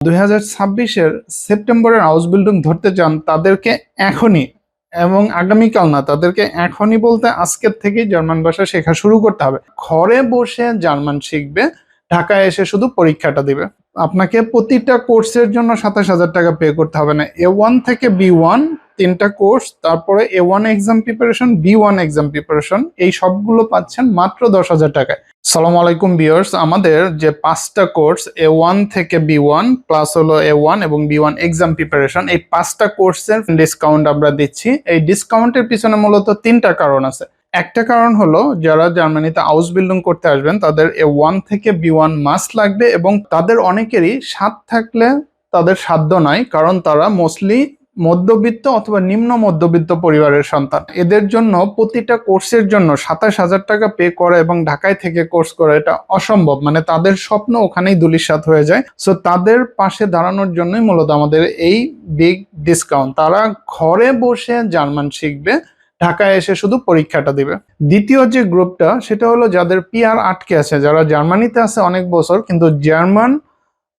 দুই হাজার ছাব্বিশের সেপ্টেম্বরের হাউস বিল্ডিং ধরতে চান, তাদেরকে এখনই এবং আগামীকাল না, তাদেরকে এখনই বলতে আজকের থেকেই জার্মান ভাষা শেখা শুরু করতে হবে। ঘরে বসে জার্মান শিখবে, ঢাকায় এসে শুধু পরীক্ষাটা দিবে। আপনাকে প্রতিটা কোর্সের জন্য সাতাশ হাজার টাকা পে করতে হবে না। এ ওয়ান থেকে বি ওয়ান তিনটা কোর্স, তারপরে A one exam preparation B one exam preparation এই সবগুলো পাচ্ছেন মাত্র দশ হাজার টাকায়। সালাম আলাইকুম বিয়ার্স আমাদের যে পাঁচটা কোর্স এ ওয়ান থেকে বি ওয়ান প্লাস হলো এ ওয়ান এবং বি ওয়ান এক্সাম প্রিপারেশন এই পাঁচটা কোর্সের ডিসকাউন্ট আমরা দিচ্ছি। এই ডিসকাউন্টের পিছনে মূলত তিনটা কারণ আছে। একটা কারণ হলো, যারা জার্মানিতে হাউস বিল্ডিং করতে আসবেন, তাদের এ ওয়ান থেকে বি ওয়ান মাস লাগবে এবং তাদের অনেকেরই স্বাদ থাকলে তাদের সাধ্য নাই, কারণ তারা মোস্টলি মধ্যবিত্ত অথবা নিম্ন মধ্যবিত্ত পরিবারের সন্তান। এদের জন্য প্রতিটা কোর্সের জন্য সাতাশ হাজার টাকা পে করা এবং ঢাকায় থেকে কোর্স করা এটা অসম্ভব। মানে তাদের স্বপ্ন ওখানেই দুলিশাত হয়ে যায়। সো তাদের পাশে দাঁড়ানোর জন্যই মূলত আমাদের এই বিগ ডিসকাউন্ট তারা ঘরে বসে জার্মান শিখবে, ঢাকায় এসে শুধু পরীক্ষাটা দিবে। দ্বিতীয় যে গ্রুপটা সেটা হলো যাদের পিআর আটকে আছে, যারা জার্মানিতে আছে অনেক বছর, কিন্তু জার্মান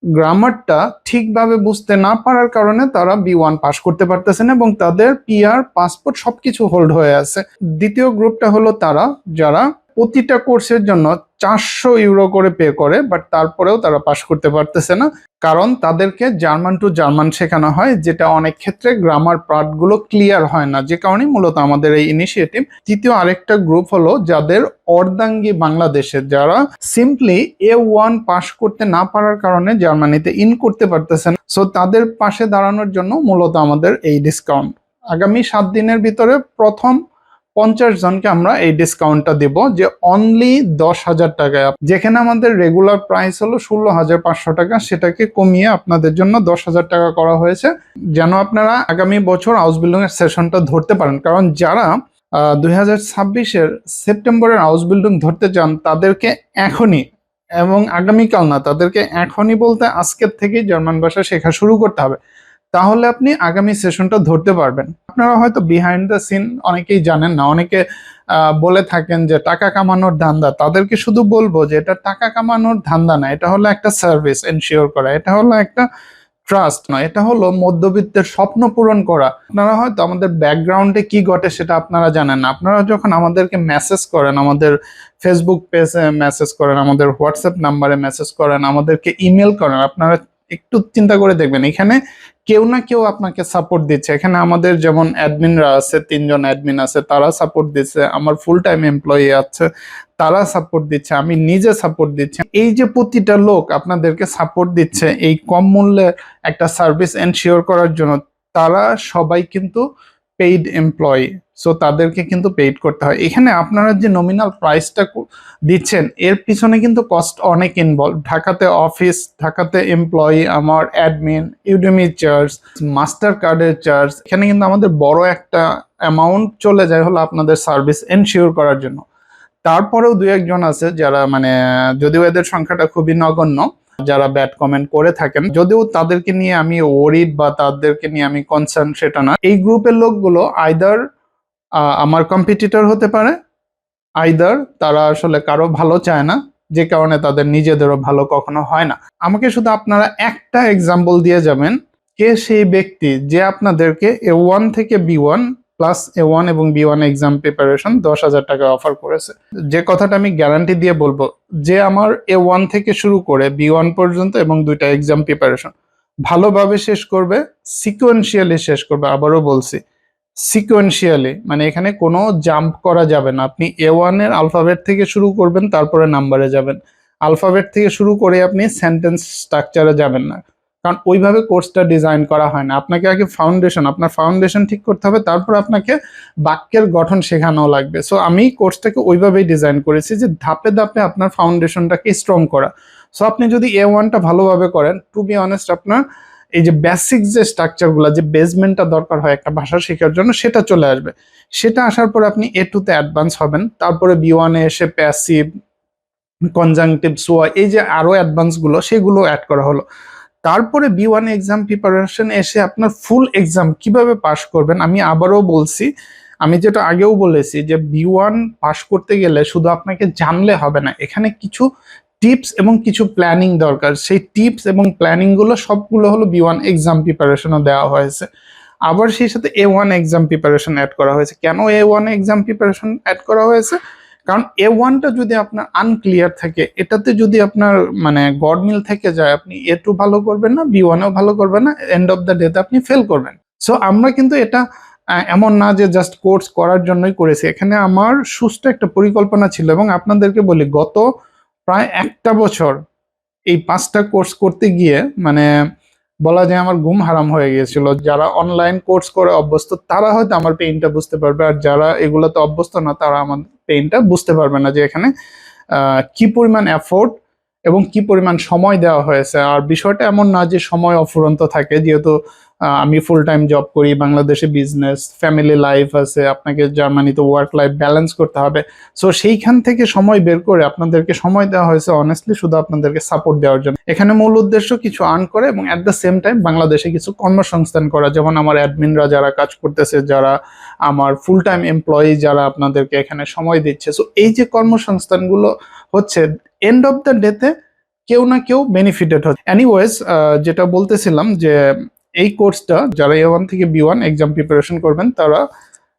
গ্রামারটা ঠিকভাবে বুঝতে না পারার কারণে তারা বি ওয়ান পাস করতে পারতেছে না এবং তাদের পিআর পাসপোর্ট সবকিছু হোল্ড হয়ে আছে। দ্বিতীয় গ্রুপটা হলো তারা, যারা প্রতিটা কোর্সের জন্য চারশো ইউরো করে পে করে বাট তারপরেও তারা পাশ করতে পারতেছে না। কারণ তাদেরকে জার্মান টু জার্মান শেখানো হয়, যেটা অনেক ক্ষেত্রে গ্রামার পার্টগুলো ক্লিয়ার হয় না। যে কারণে মূলত আমাদের এই ইনিশিয়েটিভ তৃতীয় আরেকটা গ্রুপ হলো যাদের অর্ধাঙ্গী বাংলাদেশে, যারা সিম্পলি এ ওয়ান পাস করতে না পারার কারণে জার্মানিতে ইন করতে পারতেছে না। সো তাদের পাশে দাঁড়ানোর জন্য মূলত আমাদের এই ডিসকাউন্ট আগামী সাত দিনের ভিতরে প্রথম পঞ্চাশ জনকে আমরা এই ডিসকাউন্টটা দেব যে অনলি দশ হাজার টাকায় যেখানে আমাদের রেগুলার প্রাইস হলো ষোলো হাজার পাঁচশো টাকা, সেটাকে কমিয়ে আপনাদের জন্য দশ হাজার টাকা করা হয়েছে। যেন আপনারা আগামী বছর হাউস বিল্ডিং এর সেশনটা ধরতে পারেন। কারণ যারা দুই হাজার ছাব্বিশের সেপ্টেম্বরের হাউস বিল্ডিং ধরতে চান, তাদেরকে এখনই এবং আগামীকাল না, তাদেরকে এখনই বলতে আজকের থেকেই জার্মান ভাষা শেখা শুরু করতে হবে। তাহলে আপনি আগামী সেশনটা ধরতে পারবেন। আপনারা হয়তো বিহাইন্ড দ্য সিন অনেকেই জানেন না, অনেকে বলে থাকেন যে টাকা কামানোর ধান্দা। তাদেরকে শুধু বলব যে এটা টাকা কামানোর ধান্দা না, এটা হলো একটা সার্ভিস এনশিওর করা। এটা হলো একটা ট্রাস্ট নয়, এটা হলো মধ্যবিত্তের স্বপ্ন পূরণ করা। আপনারা হয়তো আমাদের ব্যাকগ্রাউন্ডে কি ঘটে সেটা আপনারা জানেন না। আপনারা যখন আমাদেরকে মেসেজ করেন, আমাদের ফেসবুক পেজে মেসেজ করেন, আমাদের হোয়াটসঅ্যাপ নাম্বারে মেসেজ করেন, আমাদেরকে ইমেল করেন, আপনারা একটু চিন্তা করে দেখবেন। এখানে কেউ না কেউ আপনাকে সাপোর্ট দিচ্ছে। এখানে আমাদের যেমন অ্যাডমিনরা আছে, তিনজন অ্যাডমিন আছে, তারা সাপোর্ট দিচ্ছে। আমার ফুল টাইম এমপ্লয়ি আছে, তারা সাপোর্ট দিচ্ছে। আমি নিজে সাপোর্ট দিচ্ছি। এই যে প্রতিটা লোক আপনাদেরকে সাপোর্ট দিচ্ছে এই কম মূল্যে একটা সার্ভিস এনশিওর করার জন্য, তারা সবাই কিন্তু পেইড এমপ্লয়ি সো তাদেরকে কিন্তু পেইড করতে হয়। এখানে আপনারা যে নমিনাল প্রাইসটা দিচ্ছেন, এর পিছনে কিন্তু কস্ট অনেক ইনভলভ ঢাকাতে অফিস ঢাকাতে এমপ্লয়ি আমার অ্যাডমিন ইউডেমি চার্জ মাস্টার কার্ডের চার্জ এখানে কিন্তু আমাদের বড় একটা অ্যামাউন্ট চলে যায় হলো আপনাদের সার্ভিস এনশিওর করার জন্য। তারপরেও দু একজন আছে যারা মানে যদিও এদের সংখ্যাটা খুবই নগণ্য যারা ব্যাড কমেন্ট করে থাকেন, যদিও তাদেরকে নিয়ে আমি ওরিড বা তাদেরকে নিয়ে আমি কনসার্ন সেটা না। এই গ্রুপের লোকগুলো আইদার আমার কম্পিটিটর হতে পারে আইদার তারা আসলে কারও ভালো চায় না, যে কারণে তাদের নিজেদেরও ভালো কখনো হয় না। আমাকে শুধু আপনারা একটা এক্সাম্পল দিয়ে যাবেন, কে সেই ব্যক্তি যে আপনাদেরকে এ ওয়ান থেকে B one plus A one এবং বি ওয়ান এক্সাম প্রিপারেশন দশ হাজার টাকা অফার করেছে। যে কথাটা আমি গ্যারান্টি দিয়ে বলব, যে আমার এ ওয়ান থেকে শুরু করে বি ওয়ান পর্যন্ত এবং দুইটা এক্সাম প্রিপারেশন ভালোভাবে শেষ করবে সিকোয়েন্সিয়ালি শেষ করবে, আবারও বলছি সিকোয়েন্সিয়ালি মানে এখানে কোনো জাম্প করা যাবে না। আপনি এ ওয়ানের আলফাবেট থেকে শুরু করবেন, তারপরে নাম্বারে যাবেন। আলফাবেট থেকে শুরু করে আপনি সেন্টেন্স স্ট্রাকচারে যাবেন না। কারণ ওইভাবে কোর্সটা ডিজাইন করা হয় না। আপনাকে আগে ফাউন্ডেশন আপনার ফাউন্ডেশন ঠিক করতে হবে, তারপর আপনাকে বাক্যের গঠন শেখানো লাগবে। সো আমি কোর্সটাকে ওইভাবেই ডিজাইন করেছি যে ধাপে ধাপে আপনার ফাউন্ডেশনটাকে স্ট্রং করা। সো আপনি যদি এ ওয়ানটা ভালোভাবে করেন টু বি অনেস্ট আপনার এই যে বেসিক যে স্ট্রাকচারগুলো যে বেসমেন্টটা দরকার হয় একটা ভাষা শেখার জন্য, সেটা চলে আসবে। সেটা আসার পর আপনি এ টুতে অ্যাডভান্স হবেন। তারপরে বি ওয়ানে এসে প্যাসিভ কনজাংটিভ সোয়া এই যে আরও অ্যাডভান্সগুলো সেগুলো অ্যাড করা হলো। তারপরে বি ওয়ান এক্সাম প্রিপারেশন এসে আপনার ফুল এক্সাম কীভাবে পাশ করবেন, আমি আবারও বলছি, আমি যেটা আগেও বলেছি যে বি ওয়ান পাশ করতে গেলে শুধু আপনাকে জানলে হবে না, এখানে কিছু টিপস এবং কিছু প্ল্যানিং দরকার। সেই টিপস এবং প্ল্যানিংগুলো সবগুলো হলো বি ওয়ান এক্সাম প্রিপারেশনও দেওয়া হয়েছে। আবার সেই সাথে A one exam preparation add করা হয়েছে। কেন A one exam preparation add করা হয়েছে? কারণ এ ওয়ানটা যদি আপনার আনক্লিয়ার থাকে, এটাতে যদি আপনার মানে গডমিল থেকে যায়, আপনি এ টু ভালো করবেন না বি ওয়ানেও ভালো করবেন না এন্ড অফ দ্য ডেতে আপনি ফেল করবেন। সো আমরা কিন্তু এটা এমন না যে জাস্ট কোর্স করার জন্যই করেছি। এখানে আমার সুস্থ একটা পরিকল্পনা ছিল এবং আপনাদেরকে বলি, গত প্রায় একটা বছর এই পাঁচটা কোর্স করতে গিয়ে মানে বলা যায় আমার ঘুম হারাম হয়ে গিয়েছিল। যারা অনলাইন কোর্স করে অভ্যস্ত, তারা হয়তো আমার পেইনটা বুঝতে পারবে, আর যারা এগুলোতে অভ্যস্ত না, তারা আমার পেইনটা বুঝতে পারবে না যে এখানে কি পরিমাণ এফোর্ট এবং কি পরিমাণ সময় দেওয়া হয়েছে। আর বিষয়টা এমন না যে সময় অফুরন্ত থাকে, যেহেতু আমি ফুল টাইম জব করি, বাংলাদেশে বিজনেস ফ্যামিলি লাইফ আছে, আপনাকে জার্মানিতে ওয়ার্ক লাইফ ব্যালেন্স করতে হবে। সো সেইখান থেকে সময় বের করে আপনাদেরকে সময় দেওয়া হয়েছে অনেস্টলি শুধু আপনাদেরকে সাপোর্ট দেওয়ার জন্য। এখানে মূল উদ্দেশ্য কিছু আর্ন করে এবং অ্যাট দ্য সেম টাইম বাংলাদেশে কিছু কর্মসংস্থান করা, যেমন আমার অ্যাডমিনরা যারা কাজ করতেছে, যারা আমার ফুল টাইম এমপ্লয়ি যারা আপনাদেরকে এখানে সময় দিচ্ছে। সো এই যে কর্মসংস্থানগুলো হচ্ছে এন্ড অফ দ্য ডেতে কেউ না কেউ বেনিফিটেড হচ্ছে। এনিওয়েজ যেটা বলতেছিলাম যে এই কোর্সটা যারা এ ওয়ান থেকে বি ওয়ান এক্সাম প্রিপারেশন করবেন, তারা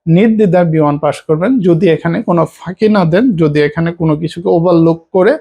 নির্দ্বিধায় বি ওয়ান পাস করবেন। যদি এখানে কোনো ফাঁকি না দেন, যদি এখানে কোনো কিছুকে ওভারলুক করে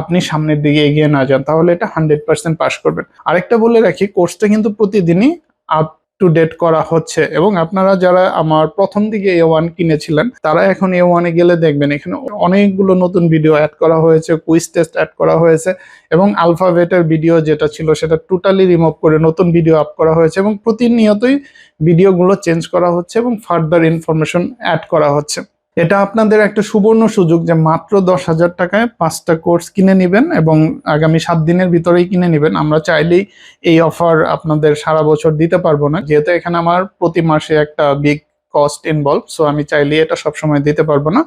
আপনি সামনের দিকে এগিয়ে না যান, তাহলে এটা হান্ড্রেড পার্সেন্ট পাস করবেন। আরেকটা বলে রাখি কোর্সটা কিন্তু প্রতিদিনই আপ টু ডেট করা হচ্ছে। এবং আপনারা যারা আমার প্রথম দিকে এ ওয়ান কিনেছিলেন, তারা এখন এ ওয়ানে গেলে দেখবেন এখানে অনেকগুলো নতুন ভিডিও অ্যাড করা হয়েছে কুইজ টেস্ট অ্যাড করা হয়েছে, এবং আলফাবেটের ভিডিও যেটা ছিল সেটা টোটালি রিমুভ করে নতুন ভিডিও আপ করা হয়েছে, এবং প্রতিনিয়তই ভিডিওগুলো চেঞ্জ করা হচ্ছে এবং ফার্দার ইনফরমেশন অ্যাড করা হচ্ছে। এটা আপনাদের একটা সুবর্ণ সুযোগ যে মাত্র দশ হাজার টাকায় পাঁচটা কোর্স কিনে নেবেন এবং আগামী সাত দিনের ভিতরেই কিনে নেবেন। আমরা চাইলেই এই অফার আপনাদের সারা বছর দিতে পারব না। যেহেতু এখানে আমার প্রতি মাসে একটা বিগ কস্ট ইনভলভ সো আমি চাইলেই এটা সবসময় দিতে পারব না।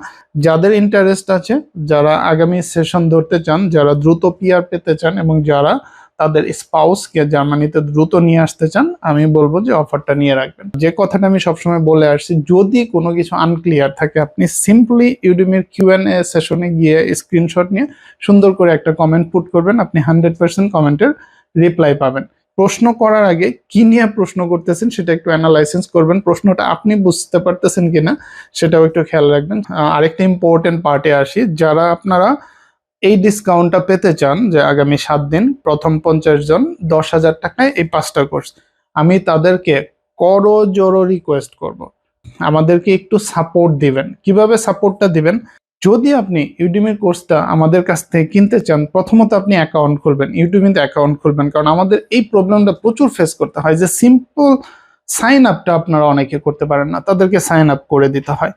যাদের ইন্টারেস্ট আছে, যারা আগামী সেশন ধরতে চান, যারা দ্রুত পিআর পেতে চান এবং যারা তাদের স্পাউসকে জার্মানিতে দ্রুত নিয়ে আসতে চান, আমি বলব যে অফারটা নিয়ে রাখবেন। যে কথাটা আমি সবসময় বলে আসছি, যদি কোনো কিছু আনক্লিয়ার থাকে, আপনি সিম্পলি ইউডিমির কিউ এন এ সেশনে গিয়ে স্ক্রিনশট নিয়ে সুন্দর করে একটা কমেন্ট পুট করবেন, আপনি হান্ড্রেড পার্সেন্ট কমেন্টের রিপ্লাই পাবেন। প্রশ্ন করার আগে কি নিয়ে প্রশ্ন করতেছেন সেটা একটু অ্যানালাইসিস করবেন, প্রশ্নটা আপনি বুঝতে পারতেছেন কিনা সেটাও একটু খেয়াল রাখবেন। আরেকটা ইম্পর্টেন্ট পার্টে আসি, যারা আপনারা এই ডিসকাউন্টটা পেতে চান যে আগামী সাত দিন প্রথম পঞ্চাশ জন দশ হাজার টাকায় এই পাঁচটা কোর্স আমি তাদেরকে করো জোরো রিকোয়েস্ট করব। আমাদেরকে একটু সাপোর্ট দিবেন। কীভাবে সাপোর্টটা দিবেন? যদি আপনি ইউটিউবের কোর্সটা আমাদের কাছ থেকে কিনতে চান, প্রথমত আপনি অ্যাকাউন্ট খুলবেন ইউটিউবিতে অ্যাকাউন্ট খুলবেন। কারণ আমাদের এই প্রবলেমটা প্রচুর ফেস করতে হয় যে সিম্পল সাইন আপটা আপনারা অনেকে করতে পারেন না। তাদেরকে সাইন আপ করে দিতে হয়।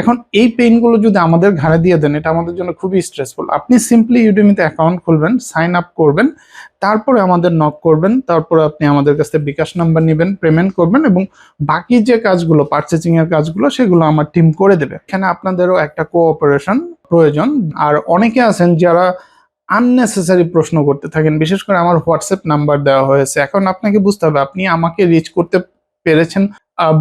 এখন এই পেইনগুলো যদি আমাদের ঘাড়ে দিয়ে দেন, এটা আমাদের জন্য খুবই স্ট্রেসফুল আপনি সিম্পলি ইউডিমিতে অ্যাকাউন্ট খুলবেন সাইন আপ করবেন, তারপরে আমাদের নক করবেন, তারপরে আপনি আমাদের কাছ থেকে বিকাশ নাম্বার নেবেন পেমেন্ট করবেন এবং বাকি যে কাজগুলো পার্চেসিং এর কাজগুলো, সেগুলো আমার টিম করে দেবে। এখানে আপনাদেরও একটা কোঅপারেশন প্রয়োজন। আর অনেকে আছেন যারা আননেসেসারি প্রশ্ন করতে থাকেন, বিশেষ করে আমার হোয়াটসঅ্যাপ নাম্বার দেওয়া হয়েছে। এখন আপনাকে বুঝতে হবে, আপনি আমাকে রিচ করতে পেরেছেন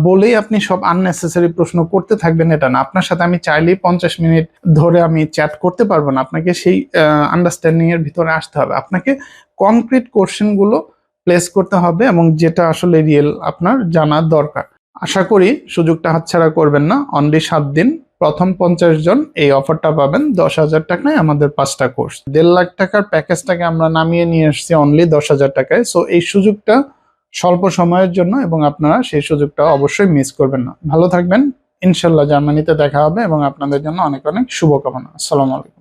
বলেই আপনি সব আননেসেসারি প্রশ্ন করতে থাকবেন এটা না। আপনার সাথে আমি চাইলেই পঞ্চাশ মিনিট ধরে আমি চ্যাট করতে পারব না। আপনাকে সেই আন্ডারস্ট্যান্ডিং এর ভিতরে আসতে হবে। আপনাকে কনক্রিট কোশ্চেনগুলো প্লেস করতে হবে এবং যেটা আসলে রিয়েল আপনার জানা দরকার। আশা করি সুযোগটা হাতছাড়া করবেন না। অনলি সাত দিন। প্রথম পঞ্চাশ জন এই অফারটা পাবেন। দশ হাজার টাকায় আমাদের পাঁচটা কোর্স দেড় লাখ টাকার প্যাকেজটাকে আমরা নামিয়ে নিয়ে এসেছি অনলি দশ হাজার টাকায়। সো এই সুযোগটা স্বল্প সময়ের জন্য এবং আপনারা সেই সুযোগটা অবশ্যই মিস করবেন না। ভালো থাকবেন। ইনশাল্লাহ জার্মানিতে দেখা হবে এবং আপনাদের জন্য অনেক অনেক শুভকামনা। আসসালামু আলাইকুম।